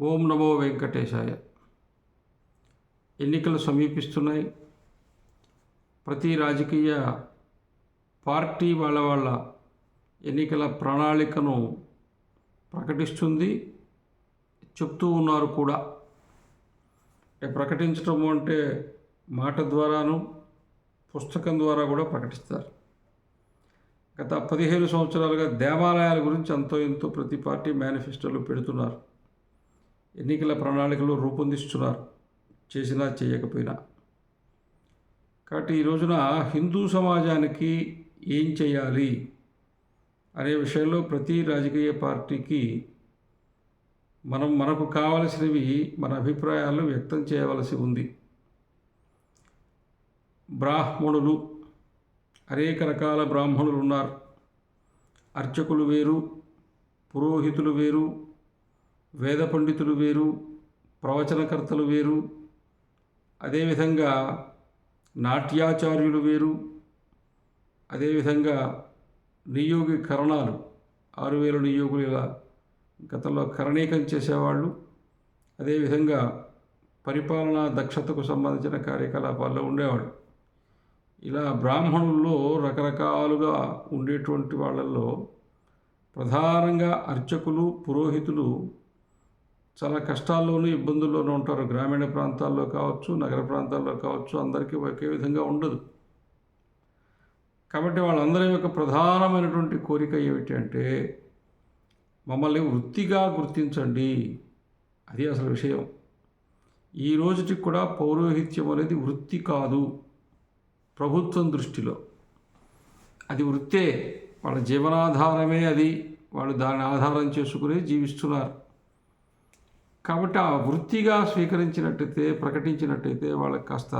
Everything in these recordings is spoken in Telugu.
ఓం నమో వెంకటేశాయ. ఎన్నికలు సమీపిస్తున్నాయి. ప్రతి రాజకీయ పార్టీ వాళ్ళ వాళ్ళ ఎన్నికల ప్రణాళికను ప్రకటిస్తుంది. చెప్తూ ఉన్నారు కూడా. అంటే ప్రకటించడం అంటే మాట ద్వారాను పుస్తకం ద్వారా కూడా ప్రకటిస్తారు. గత పదిహేను సంవత్సరాలుగా దేవాలయాల గురించి అంతో ఎంతో ప్రతి పార్టీ మేనిఫెస్టోలు పెడుతున్నారు. ఎన్నికల ప్రణాళికలు రూపొందిస్తున్నారు. చేసినా చేయకపోయినా. కాబట్టి ఈ రోజున హిందూ సమాజానికి ఏం చేయాలి? అనే విషయంలో ప్రతి రాజకీయ పార్టీకి మనం మనకు కావలసినవి మన అభిప్రాయాలను వ్యక్తం చేయవలసి ఉంది. బ్రాహ్మణులు అనేక రకాల బ్రాహ్మణులు ఉన్నారు. అర్చకులు వేరు పురోహితులు వేరు వేద పండితులు వేరు ప్రవచనకర్తలు వేరు అదేవిధంగా నాట్యాచార్యులు వేరు అదేవిధంగా నియోగి కరణాలు ఆరు వేల నియోగులు ఇలా గతంలో కరణీకం చేసేవాళ్ళు అదేవిధంగా పరిపాలనా దక్షతకు సంబంధించిన కార్యకలాపాల్లో ఉండేవాళ్ళు. ఇలా బ్రాహ్మణుల్లో రకరకాలుగా ఉండేటువంటి వాళ్ళల్లో ప్రధానంగా అర్చకులు పురోహితులు చాలా కష్టాల్లోనూ ఇబ్బందుల్లోనూ ఉంటారు. గ్రామీణ ప్రాంతాల్లో కావచ్చు నగర ప్రాంతాల్లో కావచ్చు అందరికీ ఒకే విధంగా ఉండదు. కాబట్టి వాళ్ళందరి యొక్క ప్రధానమైనటువంటి కోరిక ఏమిటి అంటే మమ్మల్ని వృత్తిగా గుర్తించండి. అది అసలు విషయం. ఈ రోజుకి కూడా పౌరోహిత్యం అనేది వృత్తి కాదు. ప్రభుత్వం దృష్టిలో. అది వృత్తే. వాళ్ళ జీవనాధారమే అది. వాళ్ళు దాన్ని ఆధారం చేసుకుని జీవిస్తున్నారు. కాబట్టి ఆ వృత్తిగా స్వీకరించినట్టయితే ప్రకటించినట్టయితే వాళ్ళకి కాస్త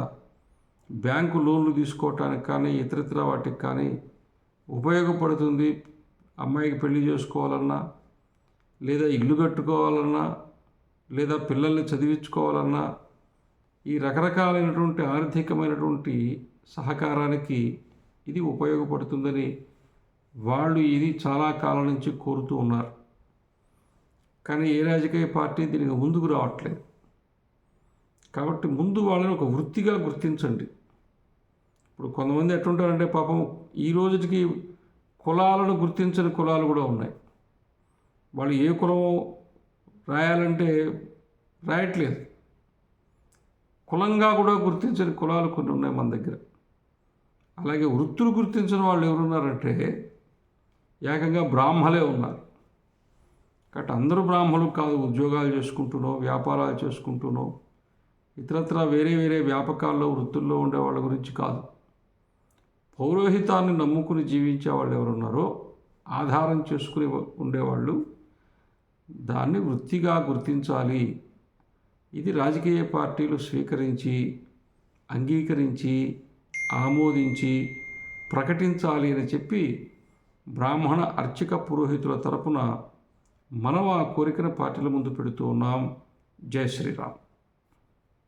బ్యాంకు లోన్లు తీసుకోవటానికి కానీ ఇతరితర వాటికి కానీ ఉపయోగపడుతుంది. అమ్మాయికి పెళ్ళి చేసుకోవాలన్నా లేదా ఇల్లు కట్టుకోవాలన్నా లేదా పిల్లల్ని చదివించుకోవాలన్నా ఈ రకరకాలైనటువంటి ఆర్థికమైనటువంటి సహకారానికి ఇది ఉపయోగపడుతుందని వాళ్ళు ఇది చాలా కాలం నుంచి కోరుతూ ఉన్నారు. కానీ ఏ రాజకీయ పార్టీ దీనికి ముందుకు రావట్లేదు. కాబట్టి ముందు వాళ్ళని ఒక వృత్తిగా గుర్తించండి. ఇప్పుడు కొంతమంది ఎట్లుంటారంటే పాపం ఈ రోజుకి కులాలను గుర్తించని కులాలు కూడా ఉన్నాయి. వాళ్ళు ఏ కులం రాయాలంటే రాయట్లేదు. కులంగా కూడా గుర్తించని కులాలు కొన్ని ఉన్నాయి మన దగ్గర. అలాగే వృత్తులు గుర్తించిన వాళ్ళు ఎవరున్నారంటే ఏకంగా బ్రాహ్మలే ఉన్నారు. కాబట్టి అందరూ బ్రాహ్మణులు కాదు ఉద్యోగాలు చేసుకుంటున్నావు వ్యాపారాలు చేసుకుంటున్నావు. ఇతరత్ర వేరే వేరే వ్యాపకాల్లో వృత్తుల్లో ఉండే వాళ్ళ గురించి కాదు. పౌరోహితాన్ని నమ్ముకుని జీవించే వాళ్ళు ఎవరున్నారో ఆధారం చేసుకుని ఉండేవాళ్ళు దాన్ని వృత్తిగా గుర్తించాలి. ఇది రాజకీయ పార్టీలు స్వీకరించి అంగీకరించి ఆమోదించి ప్రకటించాలి అని చెప్పి బ్రాహ్మణ అర్చక పురోహితుల తరపున మనం ఆ కోరికను పార్టీల ముందు పెడుతూ ఉన్నాం. జై శ్రీరామ్.